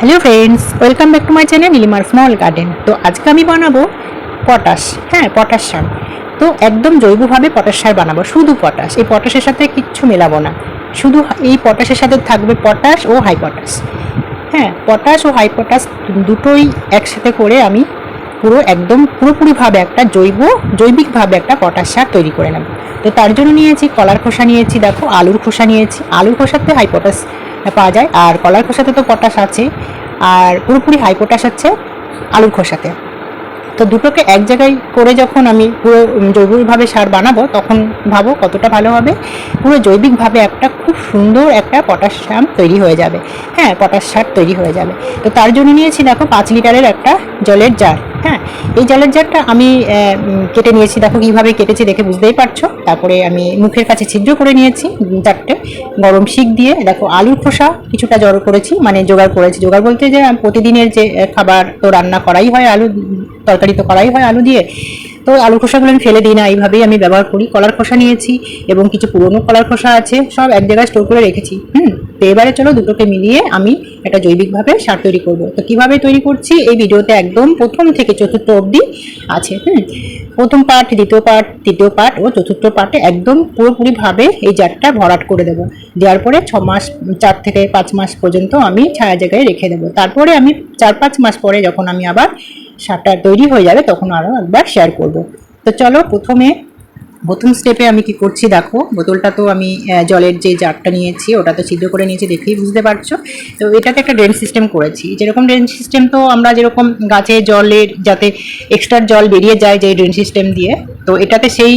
Hello friends welcome back to my channel নীলিমার small garden তো আজকে আমি বানাবো পটাশ। হ্যাঁ পটাশ সার তো একদম জৈবভাবে পটাশ সার বানাবো, শুধু পটাশ। এই পটাশের সাথে কিচ্ছু মেলাবো না। শুধু এই পটাশের সাথে থাকবে পটাশ ও হাই পটাশ। হ্যাঁ পটাশ ও হাই পটাশ দুটোই একসাথে করে আমি পুরো একদম পুরোপুরিভাবে একটা জৈব, জৈবিকভাবে একটা পটাশ সার তৈরি করে নেব। তো তার জন্য নিয়েছি কলার খোসা নিয়েছি, দেখো আলুর খোসা নিয়েছি। আলুর খোসাতে হাই পটাশ পাওয়া যায়। আর কলার খোসাতে তো পটাশ আছে, আর পুরোপুরি হাই পটাশ আছে আলুর খোসাতে। তো দুটোকে এক জায়গায় করে যখন আমি পুরো জৈবিকভাবে সার বানাবো, তখন ভাবো কতটা ভালো হবে। পুরো জৈবিকভাবে একটা খুব সুন্দর একটা পটাশ সার তৈরি হয়ে যাবে। হ্যাঁ পটাশ সার তৈরি হয়ে যাবে। তো তার জন্য নিয়েছি দেখো পাঁচ লিটারের একটা জলের জার হ্যাঁ। এই জলের জারটা আমি কেটে নিয়েছি। দেখো কীভাবে কেটেছি দেখে বুঝতেই পারছ। তারপরে আমি মুখের কাছে ছিদ্র করে নিয়েছি চারটে গরম শিক দিয়ে। দেখো আলুর খোসা কিছুটা জড়ো করেছি মানে জোগাড় করেছি। জোগাড় বলতে যে প্রতিদিনের যে খাবার তো রান্না করাই হয় আলু তরকারি তো করাই হয় আলু দিয়ে। তো আলুর খোসাগুলো আমি ফেলে দিই না, এইভাবেই আমি ব্যবহার করি। কলার খোসা নিয়েছি এবং কিছু পুরনো কলার খোসা আছে, সব এক জায়গায় স্টোর করে রেখেছি। হুম, তো এবারে চলো দুটোকে মিলিয়ে আমি একটা জৈবিকভাবে সার তৈরি করব। তো কীভাবে তৈরি করছি? এই ভিডিওতে একদম প্রথম থেকে চতুর্থ অবধি আছে, হুম। প্রথম পার্ট দ্বিতীয় পার্ট তৃতীয় পার্ট ও চতুর্থ পার্টে একদম পুরোপুরিভাবে এই জারটা ভরাট করে দেবো। দেওয়ার পরে ছ মাস, চার থেকে পাঁচ মাস পর্যন্ত আমি ছায়া জায়গায় রেখে দেবো। তারপরে আমি চার পাঁচ মাস পরে যখন আমি আবার সারটা তৈরি হয়ে যাবে, তখন আরও একবার শেয়ার করব। তো চলো প্রথমে প্রথম স্টেপে আমি কি করছি দেখো, বোতলটা তো আমি জলের যে জারটা নিয়েছি, ওটা তো ছিদ্র করে নিয়েছি, দেখেই বুঝতে পারছ। তো এটাতে একটা ড্রেন সিস্টেম করেছি। যেরকম ড্রেন সিস্টেম তো আমরা যেরকম গাছে জলের যাতে এক্সট্রা জল বেরিয়ে যায় যে ড্রেন সিস্টেম দিয়ে, তো এটাতে সেই,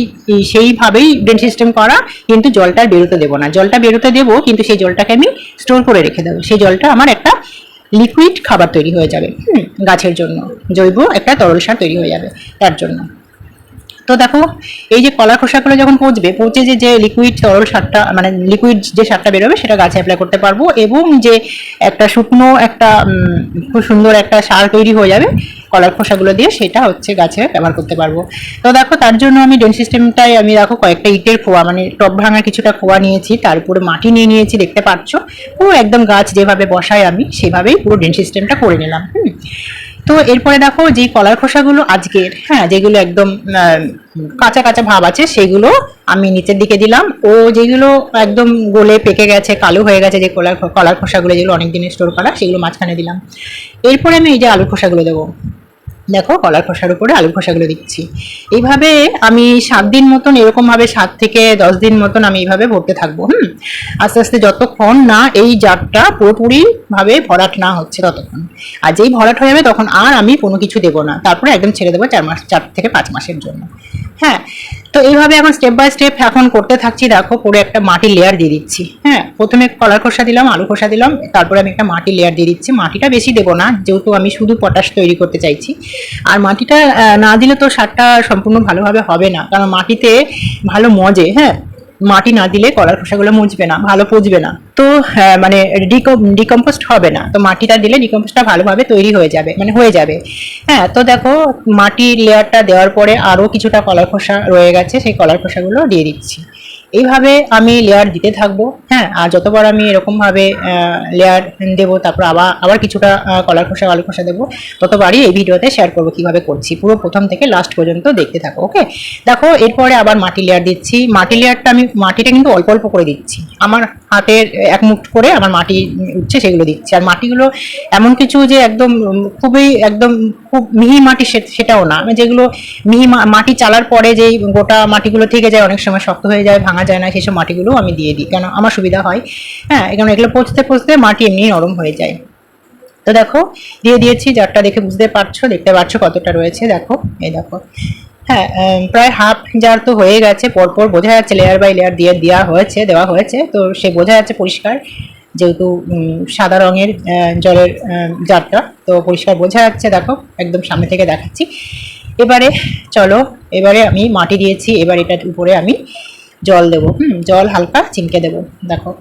সেইভাবেই ড্রেন সিস্টেম করা, কিন্তু জলটা বেরোতে দেবো না। জলটা বেরোতে দেবো, কিন্তু সেই জলটাকে আমি স্টোর করে রেখে দেবো। সেই জলটা আমার একটা লিকুইড খাবার তৈরি হয়ে যাবে গাছের জন্য। জৈব একটা তরল সার তৈরি হয়ে যাবে তার জন্য। তো দেখো, এই যে কলা খোসাগুলো যখন পচবে, পচে যে যে লিকুইড তরল সারটা মানে লিকুইড যে সারটা বেরোবে, সেটা গাছে অ্যাপ্লাই করতে পারব এবং যে একটা শুকনো একটা খুব সুন্দর একটা সার তৈরি হয়ে যাবে কলার খোসাগুলো দিয়ে সেটা হচ্ছে গাছে ব্যবহার করতে পারব। তো দেখো, তার জন্য আমি ড্রেন সিস্টেমটাই আমি দেখো কয়েকটা ইটের খোয়া মানে টপ ভাঙার কিছুটা খোয়া নিয়েছি, তার উপরে মাটি নিয়ে নিয়েছি, দেখতে পাচ্ছ? পুরো একদম গাছ যেভাবে বসাই আমি, সেভাবেই পুরো ড্রেন সিস্টেমটা করে নিলাম, হুম? তো এরপরে দেখো, যে কলার খোসাগুলো আজকের হ্যাঁ যেগুলো একদম কাঁচা কাঁচা ভাব আছে, সেগুলো আমি নিচের দিকে দিলাম। ও যেগুলো একদম গলে পেকে গেছে, কালো হয়ে গেছে, যে কলার কলার খোসাগুলো যেগুলো অনেক দিনের স্টোর করা, সেগুলো মাঝখানে দিলাম। এরপরে আমি এই যে আলুর খোসাগুলো দেবো। দেখো, কলার খোসার উপরে আলুর খোসাগুলো দিচ্ছি। এইভাবে আমি সাত দিন মতন, এরকমভাবে সাত থেকে দশ দিন মতন আমি এইভাবে ভরতে থাকব, হুম? আস্তে আস্তে যতক্ষণ না এই জারটা পুরোপুরিভাবে ভরাট না হচ্ছে ততক্ষণ। আর যেই ভরাট হয়ে যাবে তখন আর আমি কোনো কিছু দেবো না। তারপরে একদম ছেড়ে দেবো চার মাস, চার থেকে পাঁচ মাসের জন্য। হ্যাঁ তো এইভাবে এখন স্টেপ বাই স্টেপ এখন করতে থাকছি। দেখো, পুরো একটা মাটির লেয়ার দিয়ে দিচ্ছি। হ্যাঁ প্রথমে কলার খোসা দিলাম আলু খোসা দিলাম, তারপরে আমি একটা মাটির লেয়ার দিয়ে দিচ্ছি। মাটিটা বেশি দেবো না, যেহেতু আমি শুধু পটাশ তৈরি করতে চাইছি। আর মাটিটা না দিলে তো সারটা সম্পূর্ণ ভালোভাবে হবে না। কারণ মাটিতে ভালো মজে হ্যাঁ? মাটি না দিলে কলার খোসাগুলো মুজবে না ভালো পচবে না। তো হ্যাঁ, মানে ডিকম্পোস্ট হবে না। তো মাটিটা দিলে ডিকম্পোস্টটা ভালোভাবে তৈরি হয়ে যাবে মানে হয়ে যাবে। হ্যাঁ তো দেখো মাটির লেয়ারটা দেওয়ার পরে আরও কিছুটা কলার খোসা রয়ে গেছে সেই কলার খোসাগুলো দিয়ে দিচ্ছি। এইভাবে আমি লেয়ার দিতে থাকব। হ্যাঁ আর যতবার আমি এরকমভাবে লেয়ার দেবো, তারপর আবার আবার কিছুটা কলার খোসা আলু খোসা দেবো, ততবারই এই ভিডিওতে শেয়ার করব কীভাবে করছি। পুরো প্রথম থেকে লাস্ট পর্যন্ত দেখতে থাকো ওকে দেখো, এরপরে আবার মাটি লেয়ার দিচ্ছি। মাটি লেয়ারটা আমি, মাটিটা কিন্তু অল্প অল্প করে দিচ্ছি। আমার হাতের এক মুঠ করে আমার মাটি উঠছে, সেগুলো দিচ্ছি। আর মাটিগুলো এমন কিছু যে একদম খুবই একদম খুব মিহি মাটি সেটাও না। যেগুলো মিহি মাটি চালার পরে যেই গোটা মাটিগুলো থেকে যায়, অনেক সময় শক্ত হয়ে যায়, ভাঙা যায় না, সেসব মাটিগুলো আমি দিয়ে দিই। কেন? আমার সুবিধা হয়। হ্যাঁ এখানে এগুলো পচতে পচতে মাটি এমনি নরম হয়ে যায়। তো দেখো, দিয়ে দিয়েছি, জারটা দেখে বুঝতে পারছ, দেখতে পাচ্ছ কতটা রয়েছে। দেখো, এই দেখো। হ্যাঁ প্রায় হাফ জার তো হয়ে গেছে, পরপর বোঝা যাচ্ছে লেয়ার বাই লেয়ার দিয়ে দেওয়া হয়েছে দেওয়া হয়েছে। তো সে বোঝা যাচ্ছে পরিষ্কার, যেহেতু সাদা রঙের জলের জারটা। তো পরিষ্কার বোঝা যাচ্ছে, দেখো, একদম সামনে থেকে দেখাচ্ছি। এবারে, চলো, এবারে আমি মাটি দিয়েছি, এবার এটার উপরে আমি জল দেবো হুম জল হালকা চিমকে দেবো দেখো।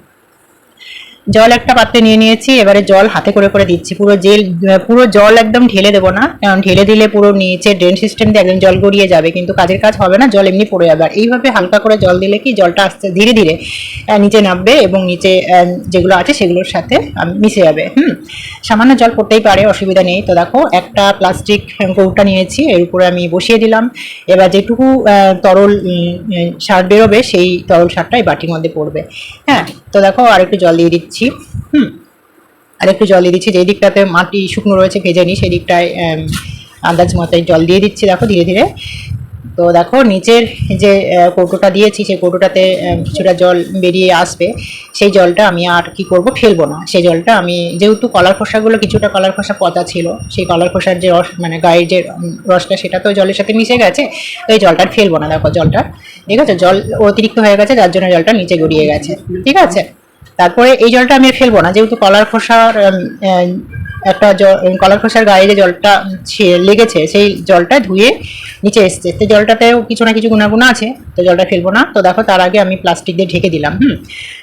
জল একটা পাত্রে নিয়ে নিয়েছি, এবারে জল হাতে করে করে দিচ্ছি। পুরো জেল পুরো জল একদম ঢেলে দেবো না, কারণ ঢেলে দিলে পুরো নিচে ড্রেন সিস্টেম দিয়ে একদম জল গড়িয়ে যাবে, কিন্তু কাজের কাজ হবে না, জল এমনি পড়ে যাবে। আর এইভাবে হালকা করে জল দিলে কি জলটা আস্তে, ধীরে ধীরে নিচে নামবে এবং নিচে যেগুলো আছে সেগুলোর সাথে মিশে যাবে। হুম, সামান্য জল পড়তেই পারে, অসুবিধা নেই। তো দেখো, একটা প্লাস্টিক কৌটা নিয়েছি, এর উপরে আমি বসিয়ে দিলাম। এবার যেটুকু তরল সার বেরোবে, সেই তরল সারটা এই বাটির মধ্যে পড়বে। হ্যাঁ তো দেখো আর একটু জল দিয়ে দিচ্ছি। হুম। আর একটু জল দিয়ে দিচ্ছি। যেই দিকটাতে মাটি শুকনো রয়েছে, ভেজে নিই, সেই দিকটায় আন্দাজ মতোই জল দিয়ে দিচ্ছি। দেখো, ধীরে ধীরে। তো দেখো, নিচের যে কৌটোটা দিয়েছি, সেই কৌটোটাতে কিছুটা জল বেরিয়ে আসবে। সেই জলটা আমি আর কি করব? ফেলব না। সেই জলটা আমি, যেহেতু কলার খোসাগুলো কিছুটা কলার খোসা পচা ছিল, সেই কলার খোসার যে রস মানে গায়ের যে রসটা, সেটা তো জলের সাথে মিশে গেছে, তো এই জলটা ফেলব না। দেখো, জলটা, ঠিক আছে? জল অতিরিক্ত হয়ে গেছে, যার জন্য জলটা নিচে গড়িয়ে গেছে। ঠিক আছে? তারপরে এই জলটা আমি ফেলব না, যেহেতু কলার খোসার একটা জল কলার খোসার গায়ে যে জলটা লেগেছে, সেই জলটা ধুয়ে নিচে এসছে। তো জলটাতেও কিছু না কিছু গুণাগুণ আছে, তো জলটা ফেলব না। তো দেখো, তার আগে আমি প্লাস্টিক দিয়ে ঢেকে দিলাম, হুম?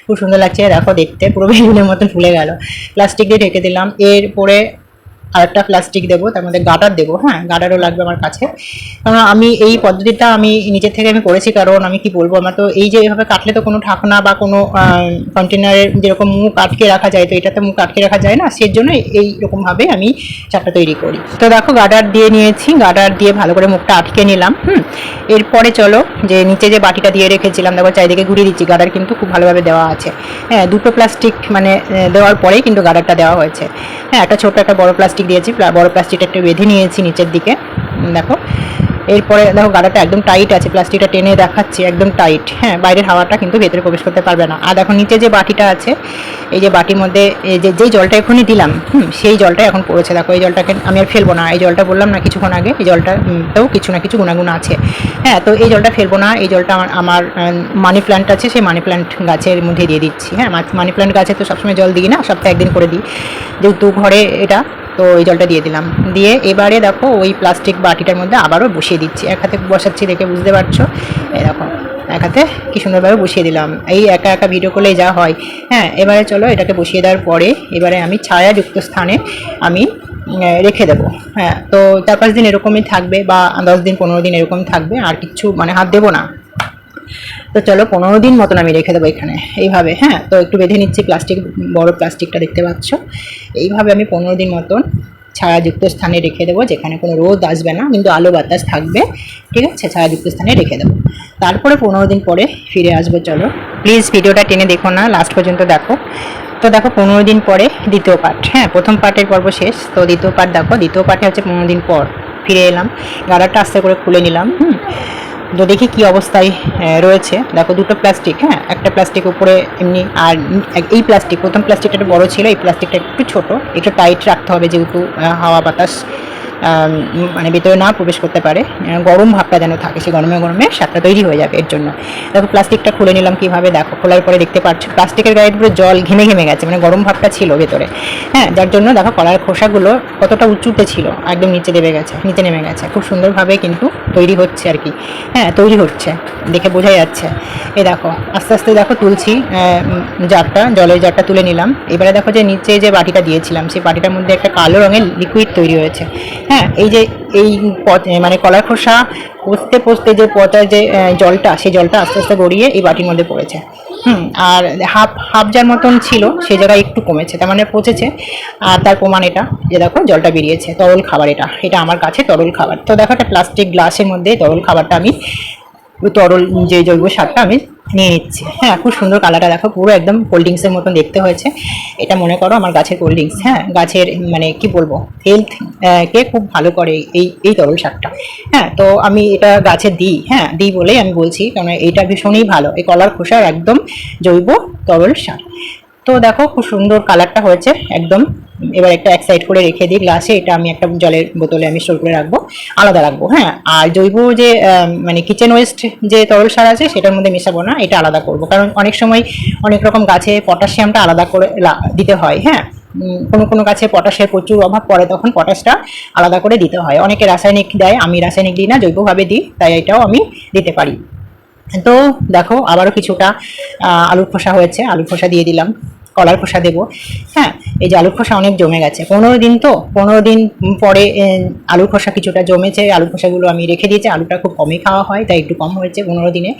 খুব সুন্দর লাগছে, দেখো, দেখতে, পুরো বেগুনের মতন ফুলে গেল। প্লাস্টিক দিয়ে ঢেকে দিলাম। এরপরে আরেকটা প্লাস্টিক দেবো, তার মধ্যে গাটার দেবো হ্যাঁ গাটারও লাগবে আমার কাছে। কারণ আমি এই পদ্ধতিটা আমি নিজের থেকে আমি করেছি, কারণ আমি কি বলব, আমার তো এই যে এভাবে কাটলে তো কোনো ঢাকনা বা কোনো কন্টেনারের যেরকম মুখ আটকে রাখা যায়, তো এটাতে মুখ আটকে রাখা যায় না সেই জন্য এইরকম ভাবে আমি চারটা তৈরি করি। তো দেখো গাডার দিয়ে নিয়েছি গাডার দিয়ে ভালো করে মুখটা আটকে নিলাম, হুম। এরপরে চলো, যে নিচে যে বাটিটা দিয়ে রেখেছিলাম, দেখো, চারিদিকে ঘুরিয়ে দিচ্ছি গাডার কিন্তু খুব ভালোভাবে দেওয়া আছে। হ্যাঁ দুটো প্লাস্টিক মানে দেওয়ার পরেই কিন্তু গাডারটা দেওয়া হয়েছে। হ্যাঁ একটা ছোট একটা বড় প্লাস্টিক দিয়েছি বড় প্লাস্টিকটা একটু বেঁধে নিয়েছি নিচের দিকে। দেখো। এরপরে দেখো গাড়াটা একদম টাইট আছে প্লাস্টিকটা টেনে দেখাচ্ছি একদম টাইট হ্যাঁ বাইরের হাওয়াটা কিন্তু ভেতরে প্রবেশ করতে পারবে না। আর দেখো নিচে যে বাটিটা আছে এই যে বাটির মধ্যে যে যেই জলটা এখনই দিলাম হুম সেই জলটা এখন পড়েছে। দেখো এই জলটাকে আমি আর ফেলব না। এই জলটা বললাম না কিছুক্ষণ আগে এই জলটা উম, কিছু না কিছু গুণাগুণ আছে। হ্যাঁ তো এই জলটা ফেলব না এই জলটা আমার আমার মানি প্ল্যান্ট আছে সেই মানি প্ল্যান্ট গাছের মধ্যে দিয়ে দিচ্ছি। হ্যাঁ মানি প্ল্যান্ট গাছে তো সবসময় জল দিই না সপ্তাহে একদিন করে দিই। যেহেতু ঘরে এটা তো ওই জলটা দিয়ে দিলাম। দিয়ে এবারে দেখো ওই প্লাস্টিক বাটিটার মধ্যে আবারও বসিয়ে দিচ্ছি। এক হাতে বসাচ্ছি দেখে বুঝতে পারছ? এই দেখো, এক হাতে কি সুন্দরভাবে বসিয়ে দিলাম। এই একা একা ভিডিও করলে যা হয়। হ্যাঁ এবারে চলো এটাকে বসিয়ে দেওয়ার পরে এবারে আমি ছায়াযুক্ত স্থানে আমি রেখে দেবো। হ্যাঁ তো চার পাঁচ দিন এরকমই থাকবে বা দশ দিন, পনেরো দিন এরকম থাকবে। আর কিচ্ছু মানে হাত দেবো না। তো চলো পনেরো দিন মতন আমি রেখে দেবো এখানে। এইভাবে হ্যাঁ? তো একটু বেঁধে নিচ্ছি প্লাস্টিক বড় প্লাস্টিকটা দেখতে পাচ্ছ। এইভাবে আমি পনেরো দিন মতন ছায়াযুক্ত স্থানে রেখে দেবো, যেখানে কোনো রোদ আসবে না, কিন্তু আলো বাতাস থাকবে। ঠিক আছে? ছায়াযুক্ত স্থানে রেখে দেবো। তারপরে পনেরো দিন পরে ফিরে আসব, চলো। প্লিজ ভিডিওটা টেনে দেখো না লাস্ট পর্যন্ত দেখো। তো দেখো, পনেরো দিন পরে দ্বিতীয় পার্ট হ্যাঁ? প্রথম পার্টের পর্ব শেষ। তো দ্বিতীয় পার্ট দেখো, দ্বিতীয় পার্টে হচ্ছে পনেরো দিন পর ফিরে এলাম। গাড়াটা আস্তে করে খুলে নিলাম, হুম? তো দেখি কি অবস্থায় রয়েছে। দেখো, দুটো প্লাস্টিক হ্যাঁ? একটা প্লাস্টিক উপরে এমনি, আর এই প্লাস্টিক প্রথম প্লাস্টিকটা একটু বড় ছিল, এই প্লাস্টিকটা একটু ছোট। একটু টাইট রাখতে হবে যেহেতু হাওয়া বাতাস। মানে ভিতরে না প্রবেশ করতে পারে। গরম ভাবটা যেন থাকে, সে গরমে গরমে স্বাদটা তৈরি হয়ে যাবে এর জন্য। দেখো, প্লাস্টিকটা খুলে নিলাম কীভাবে? দেখো, খোলার পরে দেখতে পাচ্ছ, প্লাস্টিকের গায়ে পুরো জল ঘেমে ঘেমে গেছে মানে গরম ভাবটা ছিল ভেতরে। হ্যাঁ যার জন্য দেখো, কলার খোসাগুলো কতটা উঁচুতে ছিল, একদম নিচে দেবে গেছে, নিচে নেমে গেছে। খুব সুন্দরভাবে কিন্তু তৈরি হচ্ছে আর কি। হ্যাঁ তৈরি হচ্ছে, দেখে বোঝা যাচ্ছে। এই দেখো, আস্তে আস্তে দেখো তুলছি জারটা, জলের জারটা তুলে নিলাম। এবারে দেখো যে নিচে যে বাটিটা দিয়েছিলাম, সেই বাটিটার মধ্যে একটা কালো রঙের লিকুইড তৈরি হয়েছে। হ্যাঁ এই যে এই মানে কলার খোসা পচতে পচতে যে পচা যে জলটা, সেই জলটা আস্তে আস্তে গড়িয়ে এই বাটির মধ্যে পড়েছে। হুম, আর হাফ হাফ যার মতন ছিল, সে জায়গায় একটু কমেছে, তার মানে পচেছে। আর তার প্রমাণ এটা যে দেখো, জলটা বেরিয়েছে, তরল খাবার এটা। এটা আমার কাছে তরল খাবার। তো দেখো একটা প্লাস্টিক গ্লাসের মধ্যে তরল খাবারটা আমি, তরল যে জৈব সারটা আমি নিয়ে নিচ্ছি। হ্যাঁ খুব সুন্দর কালারটা দেখো, পুরো একদম কোল্ড ড্রিঙ্কসের মতন দেখতে হয়েছে। এটা মনে করো আমার গাছের কোল্ড ড্রিঙ্কস হ্যাঁ গাছের মানে কি বলব হেলথ কে খুব ভালো করে এই এই তরল সারটা হ্যাঁ তো আমি এটা গাছে দিই হ্যাঁ দিই বলেই আমি বলছি কারণ এটা ভীষণই ভালো। এই কলার খোসার একদম জৈব তরল সার তো দেখো, খুব সুন্দর কালারটা হয়েছে, একদম। এবার একটা এক সাইড করে রেখে দিই গ্লাসে এটা আমি একটা জলের বোতলে আমি স্টোর করে রাখব, আলাদা রাখব হ্যাঁ। আর জৈব যে মানে কিচেন ওয়েস্ট যে তরল সার আছে, সেটার মধ্যে মেশাবো না, এটা আলাদা করব। কারণ অনেক সময় অনেক রকম গাছে পটাশিয়ামটা আলাদা করে দিতে হয় হ্যাঁ। কোনো কোনো গাছে পটাশের প্রচুর অভাব পড়ে, তখন পটাশটা আলাদা করে দিতে হয়। অনেকে রাসায়নিক দেয়, আমি রাসায়নিক দিই না, জৈবভাবে দিই, তাই এটাও আমি দিতে পারি। তো দেখো, আবারও কিছুটা আলুর খোসা হয়েছে, আলুর খোসা দিয়ে দিলাম। কলার খোসা দেবো। হ্যাঁ এই যে আলুর খোসা অনেক জমে গেছে। পনেরো দিন তো, পনেরো দিন পরে আলুর খোসা কিছুটা জমেছে। আলুর খোসাগুলো আমি রেখে দিয়েছি। আলুটা খুব কমই খাওয়া হয়, তাই একটু কম হয়েছে পনেরো দিনে।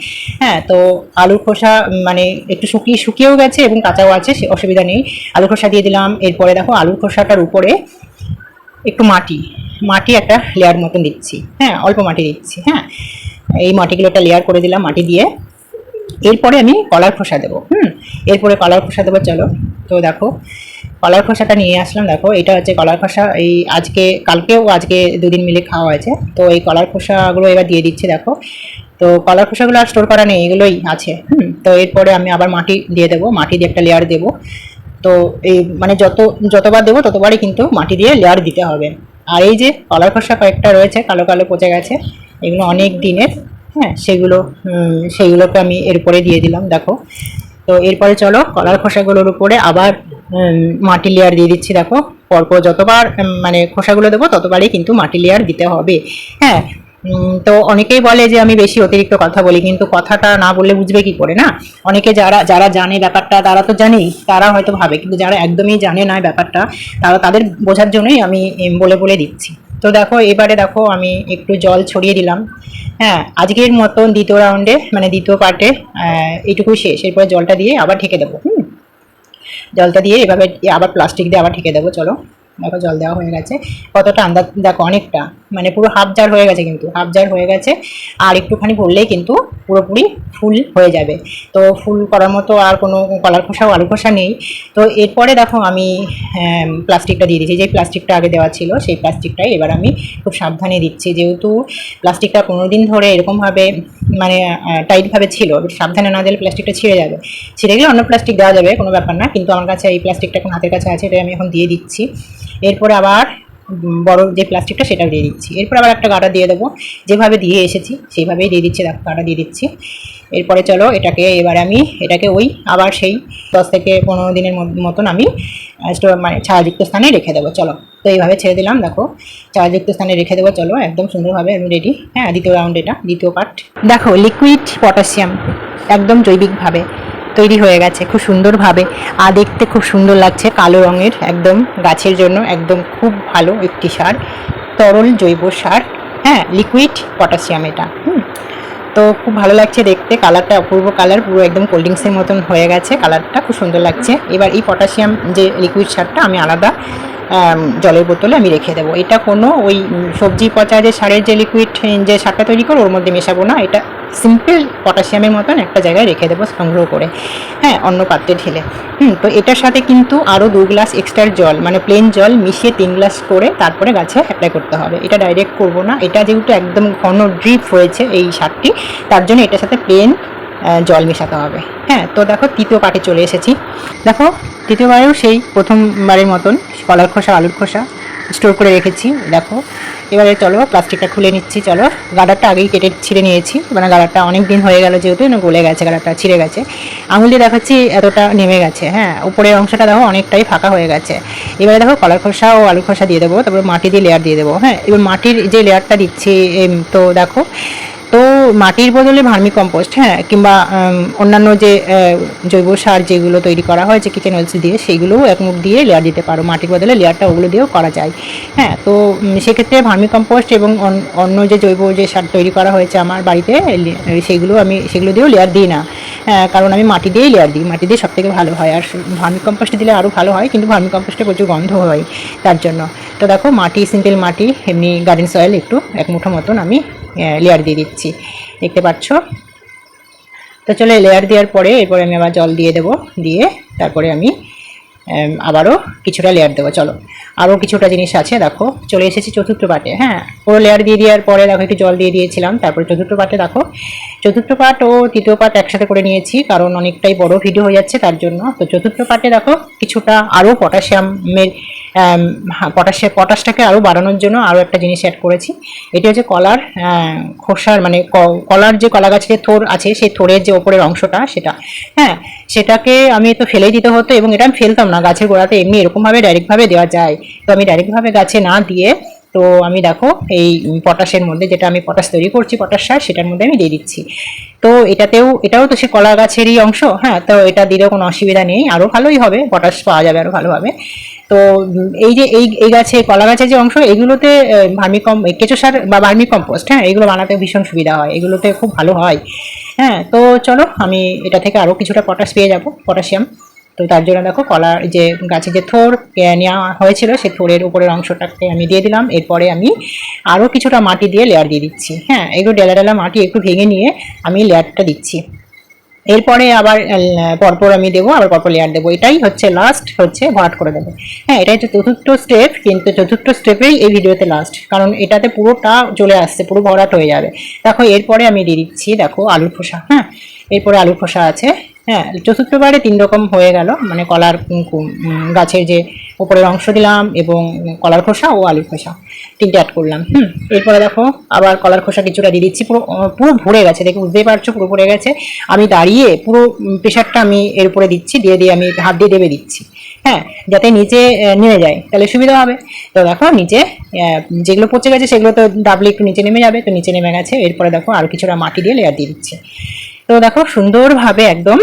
হ্যাঁ তো আলুর খোসা মানে একটু শুকিয়ে, শুকিয়েও গেছে এবং কাঁচাও আছে, সে অসুবিধা নেই। আলুর খোসা দিয়ে দিলাম। এরপরে দেখো, আলুর খোসাটার উপরে একটু মাটি মাটি একটা লেয়ার মতন দিচ্ছি। হ্যাঁ অল্প মাটি দিচ্ছি। হ্যাঁ এই মাটিগুলো একটা লেয়ার করে দিলাম মাটি দিয়ে। এরপরে আমি কলার খোসা দেবো, হুম? এরপরে কলার খোসা দেবো, চলো। তো দেখো, কলার খোসাটা নিয়ে আসলাম, দেখো, এটা হচ্ছে কলার খোসা। এই আজকে, কালকেও আজকে দুদিন মিলে খাওয়া হয়েছে। তো এই কলার খোসাগুলো এবার দিয়ে দিচ্ছি, দেখো। তো কলার খোসাগুলো আর স্টোর করা নেই, এগুলোই আছে, হুম? তো এরপরে আমি আবার মাটি দিয়ে দেবো, মাটি দিয়ে একটা লেয়ার দেবো। তো এই মানে যত, যতবার দেবো ততবারই কিন্তু মাটি দিয়ে লেয়ার দিতে হবে। আর এই যে কলার খোসা কয়েকটা রয়েছে, কালো কালো পচে গেছে, এগুলো অনেক দিনের হ্যাঁ। সেগুলো সেইগুলোকে আমি এরপরে দিয়ে দিলাম, দেখো। তো এরপরে চলো, কলার খোসাগুলোর উপরে আবার মাটি লেয়ার দিয়ে দিচ্ছি, দেখো। পরপর যতবার মানে খোসাগুলো দেবো, ততবারই কিন্তু মাটি লেয়ার দিতে হবে। হ্যাঁ তো অনেকেই বলে যে আমি বেশি অতিরিক্ত কথা বলি, কিন্তু কথাটা না বললে বুঝবে কি করে, না? অনেকে যারা যারা জানে ব্যাপারটা, তারা তো জানেই, তারা হয়তো ভাবে, কিন্তু যারা একদমই জানে না ব্যাপারটা, তারা তাদের বোঝার জন্যই আমি বলে বলে দিচ্ছি। তো দেখো, এবারে দেখো আমি একটু জল ছড়িয়ে দিলাম। হ্যাঁ আজকের মতন দ্বিতীয় রাউন্ডে মানে দ্বিতীয় পার্টে এইটুকুই শেষ। এরপরে জলটা দিয়ে আবার ঢেকে দেবো, হুম? জলটা দিয়ে এভাবে আবার প্লাস্টিক দিয়ে আবার ঢেকে দেবো, চলো। দেখো, জল দেওয়া হয়ে গেছে। কতটা আন্দাজ, দেখো, অনেকটা। মানে পুরো হাফ জার হয়ে গেছে কিন্তু হাফ জার হয়ে গেছে। আর একটুখানি ভরলেই কিন্তু পুরোপুরি ফুল হয়ে যাবে। তো ফুল করার মতো আর কোনো কলার খোসা আলু খোসা নেই। তো এরপরে দেখো আমি প্লাস্টিকটা দিয়ে দিচ্ছি যে প্লাস্টিকটা আগে দেওয়া ছিল, সেই প্লাস্টিকটাই এবার আমি খুব সাবধানে দিচ্ছি। যেহেতু প্লাস্টিকটা পনেরো দিন ধরে এরকমভাবে মানে টাইটভাবে ছিল সাবধানে না দিলে প্লাস্টিকটা ছিঁড়ে যাবে। ছিঁড়ে গেলে অন্য প্লাস্টিক দেওয়া যাবে, কোনো ব্যাপার না। কিন্তু আমার কাছে এই প্লাস্টিকটা এখন হাতের কাছে আছে, এটাই আমি এখন দিয়ে দিচ্ছি। এরপরে আবার বড় যে প্লাস্টিকটা সেটা দিয়ে দিচ্ছি। এরপর আবার একটা গাটা দিয়ে দেবো। যেভাবে দিয়ে এসেছি, সেইভাবেই দিয়ে দিচ্ছি, দেখো গাটা দিয়ে দিচ্ছি। এরপরে চলো, এটাকে এবারে আমি, এটাকে ওই আবার সেই দশ থেকে পনেরো দিনের মতন আমি মানে ছায়াযুক্ত স্থানে রেখে দেবো। চলো, তো এইভাবে ছেড়ে দিলাম, দেখো। ছায়াযুক্ত স্থানে রেখে দেবো, চলো, একদম সুন্দরভাবে আমি রেডি হ্যাঁ দ্বিতীয় রাউন্ড এটা, দ্বিতীয় পার্ট দেখো লিকুইড পটাশিয়াম একদম জৈবিকভাবে। তৈরি হয়ে গেছে খুব সুন্দরভাবে। আর দেখতে খুব সুন্দর লাগছে কালো রঙের একদম গাছের জন্য একদম খুব ভালো একটি সার। তরল জৈব সার হ্যাঁ লিকুইড পটাশিয়াম এটা, হুম। তো খুব ভালো লাগছে দেখতে, কালারটা, অপূর্ব কালার, পুরো একদম কোল্ড ড্রিঙ্কসের মতন হয়ে গেছে, কালারটা খুব সুন্দর লাগছে। এবার এই পটাশিয়াম যে লিকুইড সারটা আমি আলাদা জলের বোতলে আমি রেখে দেবো। এটা কোনো ওই সবজি পচা যে সারের যে লিকুইড যে সারটা তৈরি করো, ওর মধ্যে মেশাবো না। এটা সিম্পল পটাশিয়ামের মতন একটা জায়গায় রেখে দেবো সংগ্রহ করে। হ্যাঁ অন্য পাত্রে ঢেলে। হুম, তো এটার সাথে কিন্তু আরও দু গ্লাস এক্সট্রা জল মানে প্লেন জল মিশিয়ে তিন গ্লাস করে তারপরে গাছে অ্যাপ্লাই করতে হবে। এটা ডাইরেক্ট করব না। এটা যেহেতু একদম ঘন ড্রিপ হয়েছে এই সারটি, তার জন্য এটার সাথে প্লেন জল মেশাতে হবে। হ্যাঁ তো দেখো তৃতীয় পাটে চলে এসেছি। দেখো, তৃতীয়বারেও সেই প্রথমবারের মতন কলার খোসা, আলুর খোসা স্টোর করে রেখেছি। দেখো, এবারে চলো প্লাস্টিকটা খুলে নিচ্ছি, চলো। গাডারটা আগেই কেটে ছিঁড়ে নিয়েছি। মানে গাডারটা অনেক দিন হয়ে গেল যেহেতু গলে গেছে গাডারটা ছিঁড়ে গেছে। আঙুল দিয়ে দেখাচ্ছি এতটা নেমে গেছে হ্যাঁ। উপরের অংশটা দেখো অনেকটাই ফাঁকা হয়ে গেছে। এবারে দেখো কলার খোসা ও আলু খোসা দিয়ে দেবো, তারপরে মাটি দিয়ে লেয়ার দিয়ে দেবো হ্যাঁ। এবার মাটির যে লেয়ারটা দিচ্ছি তো দেখো মাটির বদলে ভার্মি কম্পোস্ট হ্যাঁ কিংবা অন্যান্য যে জৈব সার যেগুলো তৈরি করা হয়েছে কিচেন ওয়েলস দিয়ে, সেইগুলোও এক মুখ দিয়ে লেয়ার দিতে পারো। মাটির বদলে লেয়ারটা ওগুলো দিয়েও করা যায়। হ্যাঁ তো সেক্ষেত্রে ভার্মি কম্পোস্ট এবং অন- অন্য যে জৈব যে সার তৈরি করা হয়েছে আমার বাড়িতে সেইগুলো আমি, সেগুলো দিয়েও লেয়ার দিই না। কারণ আমি মাটি দিয়েই লেয়ার দিই। মাটি দিয়ে সবথেকে ভালো হয়। আর ভার্মি কম্পোস্ট দিলে আরও ভালো হয়, কিন্তু ভার্মি কম্পোস্টে প্রচুর গন্ধ হয় তার জন্য। তো দেখো, মাটি সিম্পল মাটি, এমনি গার্ডেন সয়েল একটু, এক মুঠো মতন আমি লেয়ার দিয়ে দিচ্ছি। দেখতে পাচ্ছ? তো চলে লেয়ার দেওয়ার পরে এরপরে আমি আবার জল দিয়ে দেবো, দিয়ে তারপরে আমি আবারও কিছুটা লেয়ার দেবো, চলো। আরও কিছুটা জিনিস আছে, দেখো। চলে এসেছি চতুর্থ পাটে হ্যাঁ? পুরো লেয়ার দিয়ে দেওয়ার পরে দেখো একটু জল দিয়ে দিয়েছিলাম, তারপরে চতুর্থ পাটে দেখো। চতুর্থ পাট ও তৃতীয় পাট একসাথে করে নিয়েছি, কারণ অনেকটাই বড় ভিডিও হয়ে যাচ্ছে, তার জন্য। তো চতুর্থ পাটে দেখো কিছুটা আরও পটাশিয়ামের পটাশিয়াম পটাশটাকে আরও বাড়ানোর জন্য আরও একটা জিনিস অ্যাড করেছি। এটি হচ্ছে কলার খোসার মানে কলার যে কলা গাছের যে থোর আছে, সেই থোরের যে ওপরের অংশটা সেটা। হ্যাঁ সেটাকে আমি তো ফেলেই দিতে হতো এবং এটা আমি ফেলতাম না, গাছের গোড়াতে এমনি এরকমভাবে ডাইরেক্টভাবে দেওয়া যায়। তো আমি ডাইরেক্টভাবে গাছে না দিয়ে তো আমি দেখো এই পটাশের মধ্যে যেটা আমি পটাশ তৈরি করছি, পটাশ সার, সেটার মধ্যে আমি দিয়ে দিচ্ছি। তো এটাতেও, এটাও তো সে কলা গাছেরই অংশ হ্যাঁ তো এটা দিলেও কোনো অসুবিধা নেই আরও ভালোই হবে, পটাশ পাওয়া যাবে আরও ভালোভাবে। তো এই যে, এই এই গাছে, কলা গাছের যে অংশ, এগুলোতে ভার্মি কম কেঁচো সার বা ভার্মি কম্পোস্ট হ্যাঁ এগুলো বানাতে ভীষণ সুবিধা হয়, এগুলোতে খুব ভালো হয়। হ্যাঁ তো চলো আমি এটা থেকে আরও কিছুটা পটাশ পেয়ে যাব, পটাশিয়াম। তো তার জন্য দেখো কলার যে গাছে যে থোর নেওয়া হয়েছিল সেই থোরের উপরের অংশটাকে আমি দিয়ে দিলাম। এরপরে আমি আরও কিছুটা মাটি দিয়ে লেয়ার দিয়ে দিচ্ছি। হ্যাঁ এগুলো ডেলা ডেলা মাটি একটু ভেঙে নিয়ে আমি লেয়ারটা দিচ্ছি। এরপরে আবার পরপর আমি দেবো, আবার পরপর লেয়ার দেবো। এটাই হচ্ছে লাস্ট হচ্ছে ভরাট করে দেবো। হ্যাঁ এটা হচ্ছে চতুর্থ স্টেপ কিন্তু চতুর্থ স্টেপেই এই ভিডিওতে লাস্ট কারণ এটাতে পুরোটা চলে আসছে, পুরো ভরাট হয়ে যাবে। দেখো, এরপরে আমি দিয়ে দিচ্ছি, দেখো, আলুর খোসা। হ্যাঁ এরপরে আলুর খোসা আছে। হ্যাঁ চতুর্থবারে তিন রকম হয়ে গেল। মানে কলার গাছের যে উপরের অংশ দিলাম এবং কলার খোসা ও আলুর খোসা তিনটে অ্যাড করলাম। হুম, এরপরে দেখো আবার কলার খোসা কিছুটা দিয়ে দিচ্ছি। পুরো পুরো ভরে গেছে। দেখে বুঝতেই পারছ, পুরো ভরে গেছে। আমি দাঁড়িয়ে পুরো প্রেশারটা আমি এর উপরে দিচ্ছি, দিয়ে দিয়ে আমি হাত দিয়ে দেবে দিচ্ছি। হ্যাঁ যাতে নিচে নেমে যায়, তাহলে সুবিধা হবে। তো দেখো নিচে যেগুলো পচে গেছে সেগুলো তো ডাবলে একটু নিচে নেমে যাবে, তো নিচে নেমে গেছে। এরপরে দেখো আর কিছুটা মাটি দিয়ে লেয়ার দিয়ে দিচ্ছি। তো দেখো সুন্দরভাবে একদম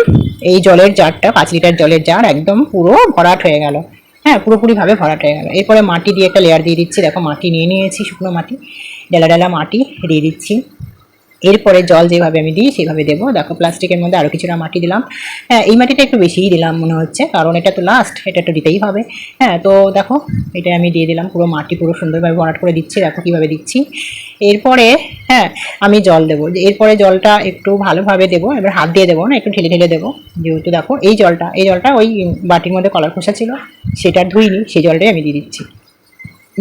এই জলের জারটা, পাঁচ লিটার জলের জার একদম পুরো ভরাট হয়ে গেল। হ্যাঁ পুরোপুরিভাবে ভরাট হয়ে গেল। এরপরে মাটি দিয়ে একটা লেয়ার দিয়ে দিচ্ছি। দেখো মাটি নিয়ে নিয়েছি, শুকনো মাটি। ডেলা ডেলা মাটি দিয়ে দিচ্ছি। এরপরে জল যেভাবে আমি দিই, সেভাবে দেবো। দেখো, প্লাস্টিকের মধ্যে আরও কিছুটা মাটি দিলাম। হ্যাঁ এই মাটিটা একটু বেশিই দিলাম মনে হচ্ছে, কারণ এটা তো লাস্ট এটা তো দিতেই হবে। হ্যাঁ তো দেখো, এটা আমি দিয়ে দিলাম পুরো মাটি, পুরো সুন্দরভাবে ভরাট করে দিচ্ছি, দেখো কীভাবে দিচ্ছি। এরপরে হ্যাঁ আমি জল দেবো। এরপরে জলটা একটু ভালোভাবে দেবো, এবার হাত দিয়ে দেবো না, একটু ঢেলে ঢেলে দেবো। যেহেতু দেখো, এই জলটা এই জলটা ওই বাটির মধ্যে কলার খোসা ছিল, সেটা ধুইনি, সেই জলটাই আমি দিয়ে দিচ্ছি।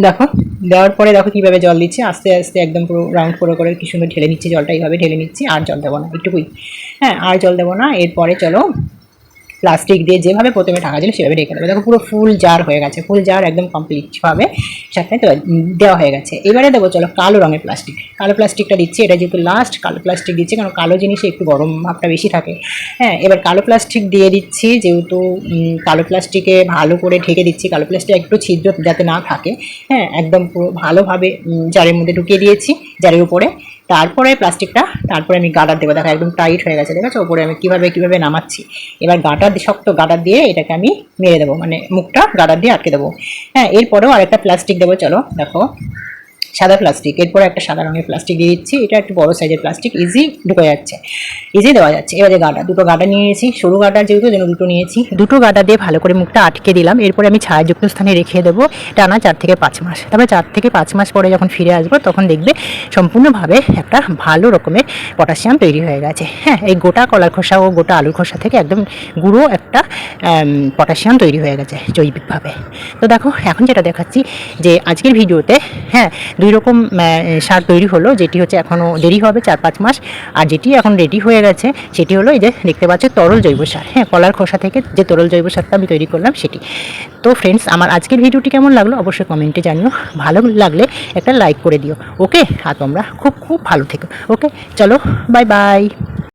দেখো, দেওয়ার পরে দেখো কীভাবে জল দিচ্ছি। আস্তে আস্তে একদম পুরো রাউন্ড পুরো করে কি সুন্দর ঢেলে নিচ্ছি, জলটা এইভাবে ঢেলে নিচ্ছি, আর জল দেবো না একটুকুই হ্যাঁ আর জল দেবো না, এরপরে চলো প্লাস্টিক দিয়ে যেভাবে প্রথমে ঢাকা ছিল সেভাবে ঢেকে দেবে। দেখো পুরো ফুল জার হয়ে গেছে। ফুল জার একদম কমপ্লিটভাবে সাথে দেওয়া হয়ে গেছে। এবারে দেবো চলো কালো রঙের প্লাস্টিক কালো প্লাস্টিকটা দিচ্ছি। এটা যেহেতু লাস্ট কালো প্লাস্টিক দিচ্ছি, কারণ কালো জিনিসে একটু গরম ভাবটা বেশি থাকে। হ্যাঁ এবার কালো প্লাস্টিক দিয়ে দিচ্ছি, যেহেতু কালো প্লাস্টিকে ভালো করে ঢেকে দিচ্ছি। কালো প্লাস্টিক একটু ছিদ্র যাতে না থাকে। হ্যাঁ একদম পুরো ভালোভাবে জারের মধ্যে ঢুকিয়ে দিয়েছি। জারের উপরে তারপরে প্লাস্টিকটা, তারপরে আমি গাডার দেবো। দেখো, একদম টাইট হয়ে গেছে, ঠিক আছে? ওপরে আমি কীভাবে কীভাবে নামাচ্ছি? এবার গাডার শক্ত গাডার দিয়ে এটাকে আমি মেরে দেবো। মানে মুখটা গাডার দিয়ে আটকে দেবো। হ্যাঁ এরপরেও আরেকটা প্লাস্টিক দেবো, চলো, দেখো। সাদা প্লাস্টিক এরপর একটা সাদা রঙের প্লাস্টিক দিয়ে দিচ্ছি। এটা একটু বড় সাইজের প্লাস্টিক ইজি ঢুকে যাচ্ছে। ইজি দেওয়া যাচ্ছে। এবারে গাডা দুটো নিয়ে নিয়েছি। সরু গাডার যেহেতু যেন দুটো নিয়েছি। দুটো গাডা দিয়ে ভালো করে মুখটা আটকে দিলাম। এরপরে আমি ছায়াযুক্ত স্থানে রেখে দেবো। টানা চার থেকে পাঁচ মাস। তারপরে চার থেকে পাঁচ মাস পরে যখন ফিরে আসব, তখন দেখবে সম্পূর্ণভাবে একটা ভালো রকমের পটাশিয়াম তৈরি হয়ে গেছে। হ্যাঁ এই গোটা কলার খোসা ও গোটা আলুর খোসা থেকে একদম গুঁড়ো একটা পটাশিয়াম তৈরি হয়ে গেছে জৈবিকভাবে। তো দেখো, এখন যেটা দেখাচ্ছি যে আজকের ভিডিওতে হ্যাঁ দুই রকম সার তৈরি হলো, যেটি হচ্ছে এখনও দেরি হবে চার পাঁচ মাস, আর যেটি এখন রেডি হয়ে গেছে, সেটি হলো এই যে দেখতে পাচ্ছ তরল জৈব সার। হ্যাঁ কলার খোসা থেকে যে তরল জৈব সারটা আমি তৈরি করলাম সেটি। তো ফ্রেন্ডস আমার আজকের ভিডিওটি কেমন লাগল অবশ্যই কমেন্টে জানিও। ভালো লাগলে একটা লাইক করে দিও। ওকে আর তোমরা খুব খুব ভালো থেকো। ওকে চলো বাই বাই